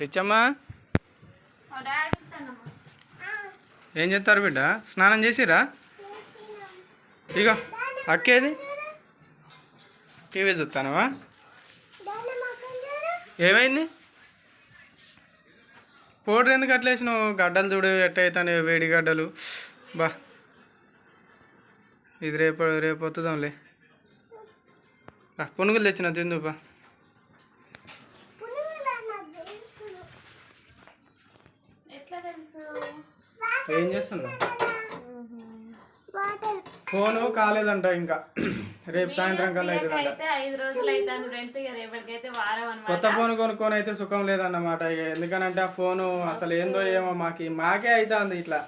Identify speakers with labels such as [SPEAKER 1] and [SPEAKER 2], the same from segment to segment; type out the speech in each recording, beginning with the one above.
[SPEAKER 1] రిచ్చమ్మా ఏం చేస్తారు బిడ్డ? స్నానం చేసిరా? ఇగో అక్కేది? టీవీ చూస్తానవా? ఏమైంది? పౌడర్ ఎందుకు అట్లా వేసినావు? గడ్డలు చూడు ఎట్ట అవుతాను వేడి గడ్డలు. బా. ఇది రేపు రేపు వస్తుందాంలే పునుగులు తెచ్చిన తిందు ఏం చేస్తున్నావు?
[SPEAKER 2] వాటర్.
[SPEAKER 1] ఫోను కాలేదంట ఇంకా. రేపు సాయంత్రం కల్లా అవుతుందంట కొత్త ఫోన్ కొనుక్కొని అయితే సుఖం లేదన్నమాట. ఎందుకనంటే ఆ ఫోను అసలు ఏందో ఏమో మాకి మాకే అవుతుంది ఇట్లా.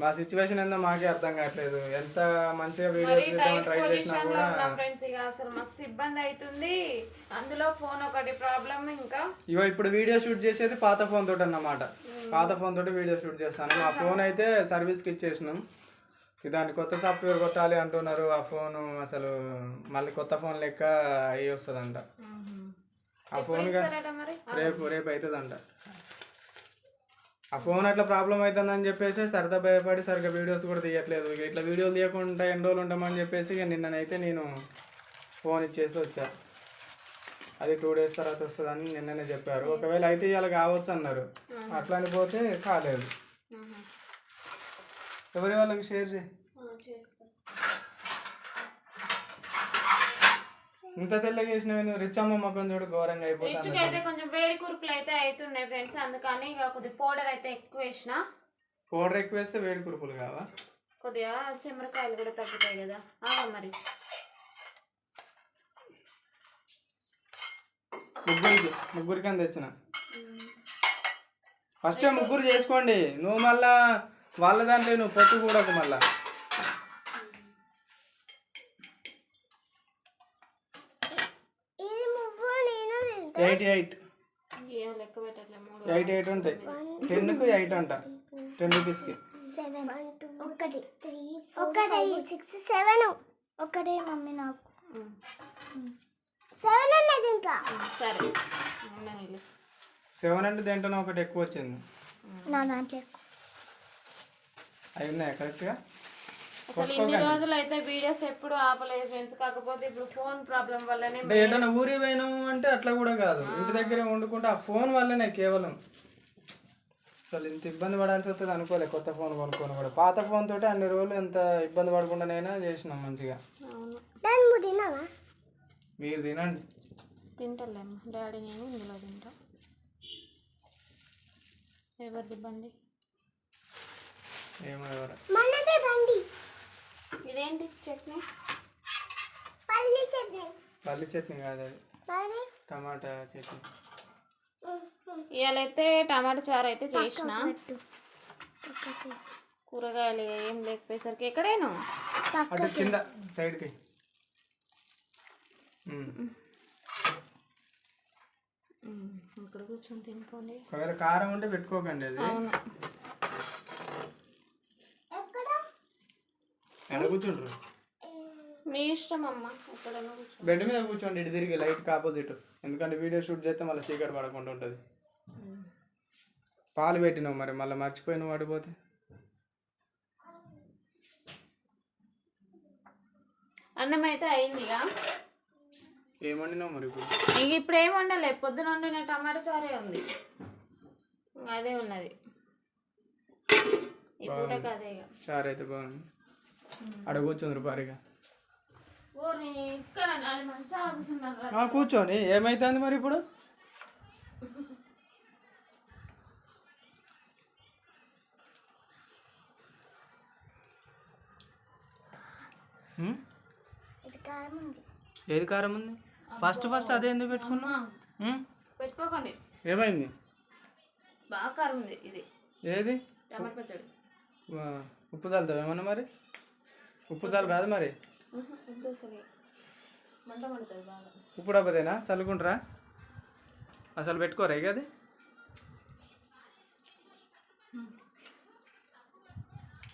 [SPEAKER 1] మా సిచ్యువేషన్ ఏందో మాకే అర్థం కావట్లేదు. ఎంత మంచిగా వీడియోస్ ట్రై చేసినా కూడా
[SPEAKER 3] ఫ్రెండ్స్ ఇక అసలు మస్తు ఇబ్బంది అవుతుంది. అందులో ఫోన్ ఒకటి ప్రాబ్లం ఇంకా.
[SPEAKER 1] ఇగో ఇప్పుడు వీడియో షూట్ చేసేది పాత ఫోన్ తోటి అన్నమాట. పాత ఫోన్ తోటి వీడియో షూట్ చేస్తాను. ఆ ఫోన్ అయితే సర్వీస్కి ఇచ్చేసినాం. దాన్ని కొత్త సాఫ్ట్వేర్ కొట్టాలి అంటున్నారు. ఆ ఫోన్ అసలు మళ్ళీ కొత్త ఫోన్ లెక్క అయ్యి వస్తుందంట. ఆ ఫోన్ రేపు రేపు అవుతుందంట. ఆ ఫోన్ అట్లా ప్రాబ్లం అవుతుందని చెప్పేసి సరదా భయపడి సరిగ్గా వీడియోస్ కూడా తీయట్లేదు. ఇక ఇట్లా వీడియోలు తీయకుండా ఎన్ని రోజులు ఉంటామని చెప్పేసి ఇక నిన్ననైతే నేను ఫోన్ ఇచ్చేసి వచ్చా. అది టూ డేస్ తర్వాత వస్తుందని నిన్ననే చెప్పారు. ఒకవేళ అయితే ఇవాళ కావచ్చు అన్నారు. అట్లా అని పోతే కాలేదు. ఎవరి వాళ్ళకి షేర్ చేయి
[SPEAKER 3] ఆ, చేస్తా
[SPEAKER 1] ఇంత తెల్లగా వేసినవి నువ్వు? రిచ్ అమ్మ మొక్కం చూడు ఘోరంగా అయిపోతాను
[SPEAKER 3] రిచ్కి అయితే కొంచెం వేడి కురుపులు అయితే అవుతున్నాయి ఫ్రెండ్స్ అందుకని ఇక కొద్దిగా పౌడర్ అయితే ఎక్కువ వేసిన.
[SPEAKER 1] పౌడర్ ఎక్కువ వేస్తే వేడి కురుపులు కావా?
[SPEAKER 3] కొద్దిగా చెమరకాయలు కూడా తగ్గుతాయి కదా. ఆ, మరి.
[SPEAKER 1] ముగ్గురికి ముగ్గురికి అని తెచ్చిన ఫస్ట్ ముగ్గురు చేసుకోండి. నువ్వు మళ్ళా వాళ్ళ దాంట్లో నువ్వు పొట్టు కూడకు మళ్ళా
[SPEAKER 2] ఇది మువ్వు నేను తింటా
[SPEAKER 1] ఎయిట్ ఎయిట్. ఎయిట్ ఎయిట్ ఉంటాయి. టెన్కు ఎయిట్ అంట. టెన్ రూపీస్కి
[SPEAKER 2] సెవెన్ ఒకటి ఒకటి సిక్స్ సెవెన్ ఒకటే మమ్మీ నాకు. సెవెన్ అన్నది ఇంకా
[SPEAKER 3] సరే.
[SPEAKER 1] సెవెన్ అంటే దేంట్లో ఒకటి ఎక్కువ వచ్చింది.
[SPEAKER 2] నా దాంట్లో ఎక్కువ.
[SPEAKER 1] అవి ఉన్నాయా కరెక్ట్గా
[SPEAKER 3] అసలు ఇన్ని రోజులు అయితే వీడియోస్ ఎప్పుడు ఆపలేదు ఫ్రెండ్స్. కాకపోతే ఇప్పుడు ఫోన్ ప్రాబ్లం వల్లనే
[SPEAKER 1] అంటే ఏదైనా ఊరి పోయినాము అంటే అట్లా కూడా కాదు. ఇంటి దగ్గరే వండుకుంటే ఆ ఫోన్ వల్లనే కేవలం. అసలు ఇంత ఇబ్బంది పడాల్సి వస్తుంది అనుకోలే కొత్త ఫోన్ కొనుక్కొని కూడా. పాత ఫోన్ తోటి అన్ని రోజులు ఎంత ఇబ్బంది పడకుండానైనా చేసినాం మంచిగా. మీరు తినండి.
[SPEAKER 3] తింటలేమ్మ. డాడీ నేను ఇందులో తింటా. ఎవరిది బండి?
[SPEAKER 1] ఏమో ఎవరు.
[SPEAKER 3] ఇదేంటి చట్నీ?
[SPEAKER 2] పల్లి చట్నీ.
[SPEAKER 1] పల్లి చట్నీ కాదు అది. టమాటా చట్నీ.
[SPEAKER 3] ఇవాళైతే టమాటా చారు అయితే చేసిన. కూరగాయలు ఏం లేకపోయేసరికి ఎక్కడేను?
[SPEAKER 1] అటు కింద సైడ్కి.
[SPEAKER 3] ఇక్కడ కూర్చొని తినుకోండి.
[SPEAKER 1] కారం ఉంటే పెట్టుకోకండి అది. కూర్చుంటారు
[SPEAKER 3] మీ ఇష్టం అమ్మ ఎక్కడైనా కూర్చో.
[SPEAKER 1] బెడ్ మీద కూర్చోండి ఇటు తిరిగి లైట్కి ఆపోజిట్. ఎందుకంటే వీడియో షూట్ చేస్తే మళ్ళీ చీకటి పడకుండా ఉంటుంది. పాలు పెట్టినావు మరి మళ్ళీ మర్చిపోయి నువ్వు పడిపోతే
[SPEAKER 3] అన్నం అయితే అయింది ఇక.
[SPEAKER 1] ఏమండినావు మరి ఇప్పుడు?
[SPEAKER 3] ఇంక ఇప్పుడు ఏం వండలే పొద్దున వండిన టమాటా చారే ఉంది. అదే ఉన్నది. ఈ పూటకి అదే
[SPEAKER 1] చారు అయితే బాగుంది. అక్కడ కూర్చుందరు. ఆ, కూర్చోని ఏమైతుంది మరి ఇప్పుడు? ఏది కారం ఉంది? ఫస్ట్ ఫస్ట్ అదే ఎందుకు పెట్టుకున్నా?
[SPEAKER 3] పెట్టుకోకండి.
[SPEAKER 1] ఏమైంది?
[SPEAKER 3] బాగా కారం ఉంది ఇది.
[SPEAKER 1] ఏది? ఉప్పు చల్లుతావు ఏమన్నా మరి? ఉప్పు చల్లు రాదు మరి. ఉప్పు డబ్బదేనా చల్లుకుంటారా? అసలు పెట్టుకోరా ఇక అది?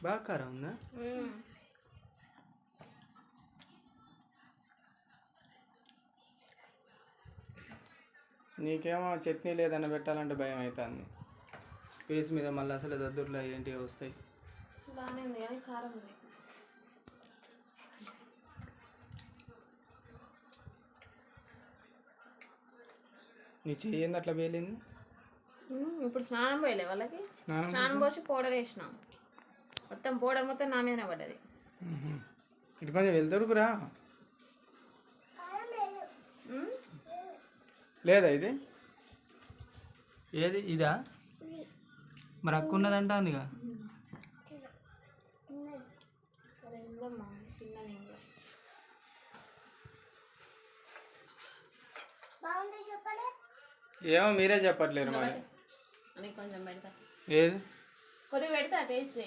[SPEAKER 1] బాగా కారం ఉందా. నీకేమో చట్నీ లేదన్న పెట్టాలంటే భయం అవుతుంది పీస్ మీద మళ్ళీ అసలు దద్దుర్లు ఏంటి వస్తాయి
[SPEAKER 3] బాగానే ఉంది కానీ కారం ఉంది.
[SPEAKER 1] నీ చెయ్యింది అట్లా పేలింది?
[SPEAKER 3] ఇప్పుడు స్నానం పోయలే వాళ్ళకి?
[SPEAKER 1] స్నానం
[SPEAKER 3] స్నానం పోసి పౌడర్ వేసినాం. మొత్తం పౌడర్ మొత్తం నా మీదనే పడ్డది.
[SPEAKER 1] ఇటు కొంచెం వెళ్తురుకురా లేదా ఇది? ఏది? ఇదా? మరి అక్క ఉన్నదంట అందుగా
[SPEAKER 3] సరే ఉందమ్మా తిన్నాను ఇంకా
[SPEAKER 2] బాగుంది చెప్పలే
[SPEAKER 1] ఏమో మీరే చెప్పట్లేరు మరి.
[SPEAKER 3] అని కొంచెం పెడతా.
[SPEAKER 1] ఏది?
[SPEAKER 3] కొద్దిగా పెడతా టేస్ట్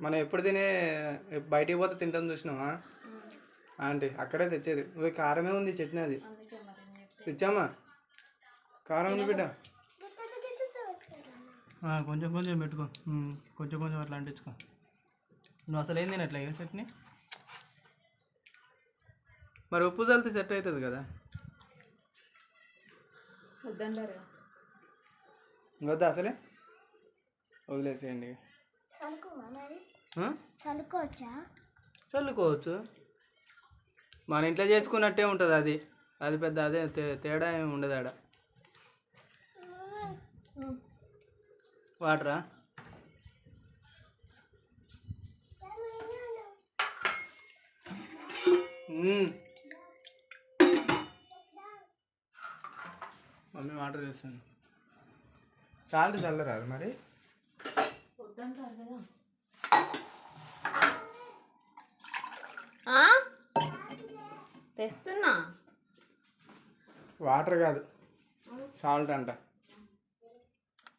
[SPEAKER 1] మనం ఎప్పుడు తినే బయటికి పోతే తింటాం చూసినావా? ఆంటీ అక్కడే తెచ్చేది. ఓ కారమే ఉంది చట్నీ అది
[SPEAKER 3] అందుకే మరి నేను చెప్పి
[SPEAKER 1] ఇచ్చామా? కారం ఉంది బిడ్డ. కొంచెం కొంచెం పెట్టుకో. కొంచెం కొంచెం అట్లా అంటించుకో. నువ్వు అసలు ఏం తినట్లే చట్నీ? మరి ఉప్పు చల్లితే సెట్ అవుతుంది కదా.
[SPEAKER 3] వద్దంటారు
[SPEAKER 1] ఇంకొద్దా అసలే? వదిలేసేయండి?
[SPEAKER 2] చనుకోవచ్చా
[SPEAKER 1] చల్లుకోవచ్చు? మన ఇంట్లో చేసుకున్నట్టే ఉంటుంది అది. అది పెద్ద అదే తే- తేడా ఏమి ఉండదు ఆడ. వాటరా. మమ్మీ వాటర్ చేస్తుంది సాల్ట్ చల్లరాదు మరి?
[SPEAKER 3] వద్దంటారు కదా ఆ? తెస్తున్నా.
[SPEAKER 1] వాటర్ కాదు. సాల్ట్ అంట.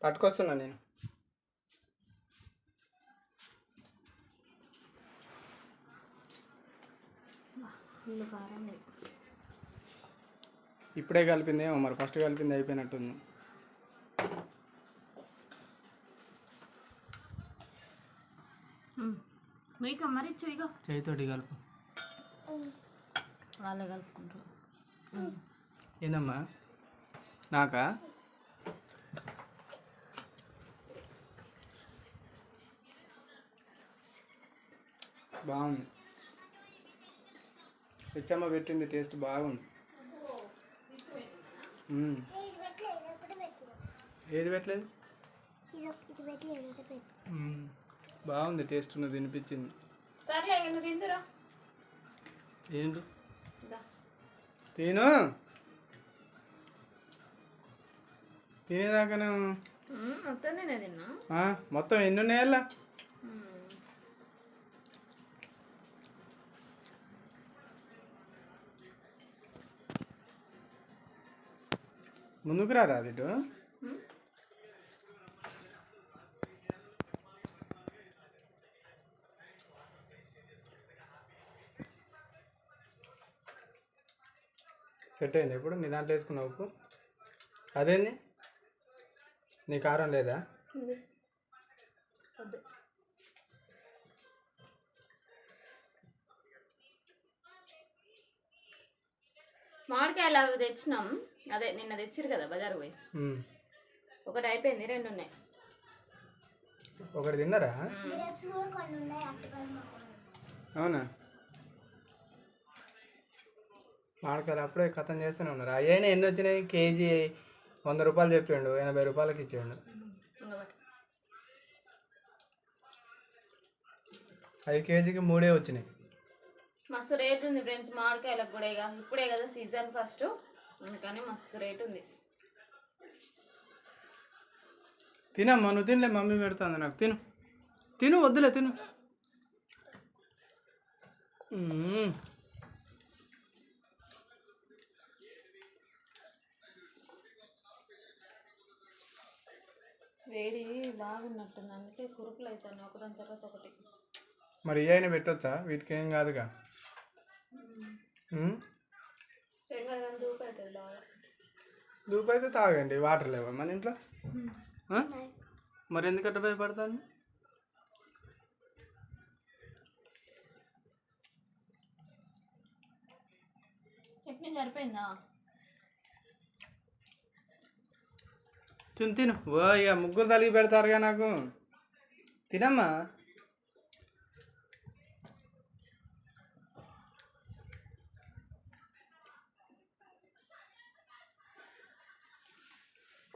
[SPEAKER 1] పట్టుకొస్తున్నా నేను.
[SPEAKER 3] ఇల్లు కారం.
[SPEAKER 1] ఇప్పుడే కలిపిందేమో మరి ఫస్ట్ కలిపింది అయిపోయినట్టుంది.
[SPEAKER 3] మీకు మరి
[SPEAKER 1] చేయితోటి కలుపు.
[SPEAKER 3] వాళ్ళే కలుపుకుంటారు.
[SPEAKER 1] ఏందమ్మా? నాకా? బాగుంది. తెచ్చమ్మ పెట్టింది టేస్ట్ బాగుంది మ్మ్.
[SPEAKER 2] ఇది పెట్టలేదు ఒకటి పెట్టిన
[SPEAKER 1] ఏది పెట్టలేదు. బాగుంది టేస్ట్ ఉన్నది వినిపించింది.
[SPEAKER 3] సర్లే ఇక నువ్వు తిందురా.
[SPEAKER 1] ఏంటి?
[SPEAKER 3] దా.
[SPEAKER 1] తిను. తినేదాకా
[SPEAKER 3] మొత్తం
[SPEAKER 1] ఎన్ని ఉన్నాయల్లా? ముందుకు రారా అది ఇటు? సెట్ అయింది ఇప్పుడు? నీ దాంట్లో వేసుకున్నావు ఉప్పు? అదేంది? నీ కారం లేదా?
[SPEAKER 3] మామిడికాయలు అవి తెచ్చినాం. అదే నిన్న తెచ్చిరు కదా బజారు పోయి. ఒకటి అయిపోయింది రెండు ఉన్నాయి.
[SPEAKER 1] ఒకటి తిన్నారా? అవునా? మామిడికాయలు అప్పుడే కథం చేస్తూనే ఉన్నారు. అయ్యైనా ఎన్ని వచ్చినాయి? కేజీ వంద రూపాయలు చెప్పిండు ఎనభై రూపాయలకి ఇచ్చిండు. ఐదు కేజీకి మూడే వచ్చినాయి.
[SPEAKER 3] మస్తు రేట్ ఉంది ఫ్రెండ్స్ మామిడికాయలకు కూడా ఇక. ఇప్పుడే కదా సీజన్ ఫస్ట్. అందుకని మస్తు రేట్ ఉంది.
[SPEAKER 1] తినమ్మా నువ్వు తినలే మమ్మీ పెడుతుంది నాకు. తిను. తిను వద్దులే తిను.
[SPEAKER 3] వేడి బాగున్నట్టుంది అందుకే కురుపులు అవుతాను ఒకదాని తర్వాత ఒకటి.
[SPEAKER 1] మరి ఏ అయినా పెట్టొచ్చా? వీటికి ఏం కాదుగా?
[SPEAKER 3] దూపు
[SPEAKER 1] అయితే తాగండి వాటర్ లేవా మన ఇంట్లో? మరి ఎందుకంటే భయపడతాను?
[SPEAKER 3] సరిపోయిందా?
[SPEAKER 1] తిను తిను. ఓ ఇక ముగ్గురు తలిగి పెడతారుగా నాకు. తినమ్మా.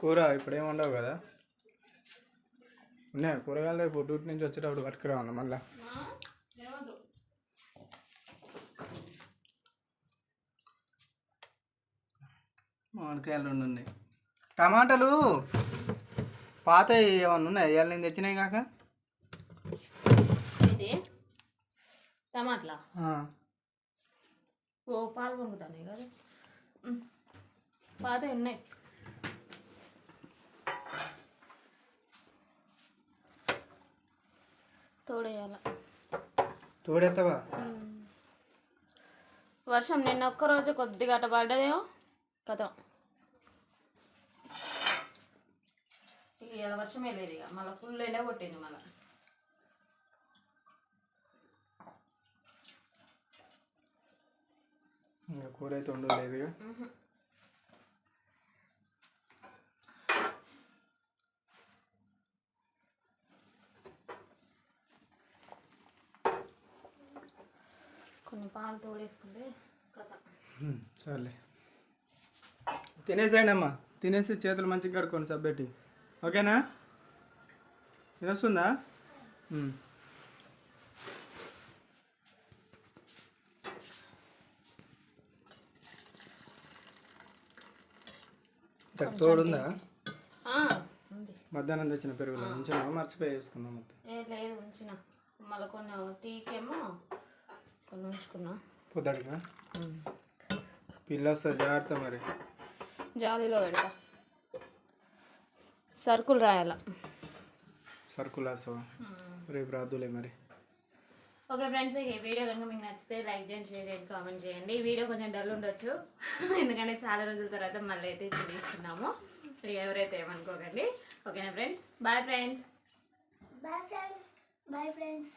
[SPEAKER 1] కూర ఇప్పుడేం ఉండవు కదా? ఉన్నాయి? కూరగాయలు రేపు డ్యూటీ నుంచి వచ్చేటప్పుడు పట్టుకురావాలి మళ్ళా. మామిడికాయలు రెండు ఉన్నాయి. టమాటాలు పాత ఏమన్నా ఉన్నాయి? ఇవాళ నేను తెచ్చినాయి కాక?
[SPEAKER 3] టమాట్లా. ఓ పాలు పొంగుతాయి కదా. పాత ఉన్నాయి. తోడేయాల.
[SPEAKER 1] తోడెత్తవా?
[SPEAKER 3] వర్షం నిన్న ఒక్కరోజు కొద్దిగా అట పడ్డదేమో కథ ఇక ఇలా వర్షమే లేదు ఇక. మళ్ళీ ఫుల్ ఎండ కొట్టింది మళ్ళీ.
[SPEAKER 1] కూర అయితే ఉండలేదు
[SPEAKER 3] తోడేసుకుంటే కథ.
[SPEAKER 1] సర్లే. తినేసేయండి అమ్మా. తినేసి చేతులు మంచిగా కడుక్కోండి సబ్బెట్టి. ఓకేనా? తినొస్తుందా ఉమ్. ఇంతకు తోడుందా? మధ్యాహ్నం తెచ్చిన పెరుగులో. నుంచి మర్చిపోయి వేసుకున్నాం
[SPEAKER 3] లేదు ఉంచిన. మళ్ళీ కొన్ని టీకేమో కొన్ని ఉంచుకున్నా
[SPEAKER 1] పొద్దుడుగా పిల్ల వస్తుంది జాగ్రత్త మరి.
[SPEAKER 3] జాలీలో పెడతా. సరుకులు రాయాల.
[SPEAKER 1] సరుకులు వేస్తావా రేపు రాదులే మరి.
[SPEAKER 3] ఓకే ఫ్రెండ్స్ ఈ వీడియో కనుక మీకు నచ్చితే లైక్ చేయండి షేర్ చేయండి కామెంట్ చేయండి. ఈ వీడియో కొంచెం డల్ ఉండొచ్చు. ఎందుకంటే చాలా రోజుల తర్వాత మళ్ళీ అయితే చూపిస్తున్నాము ఎవరైతే ఏమనుకోకండి. ఓకేనా friends? Bye friends
[SPEAKER 2] bye friends bye friends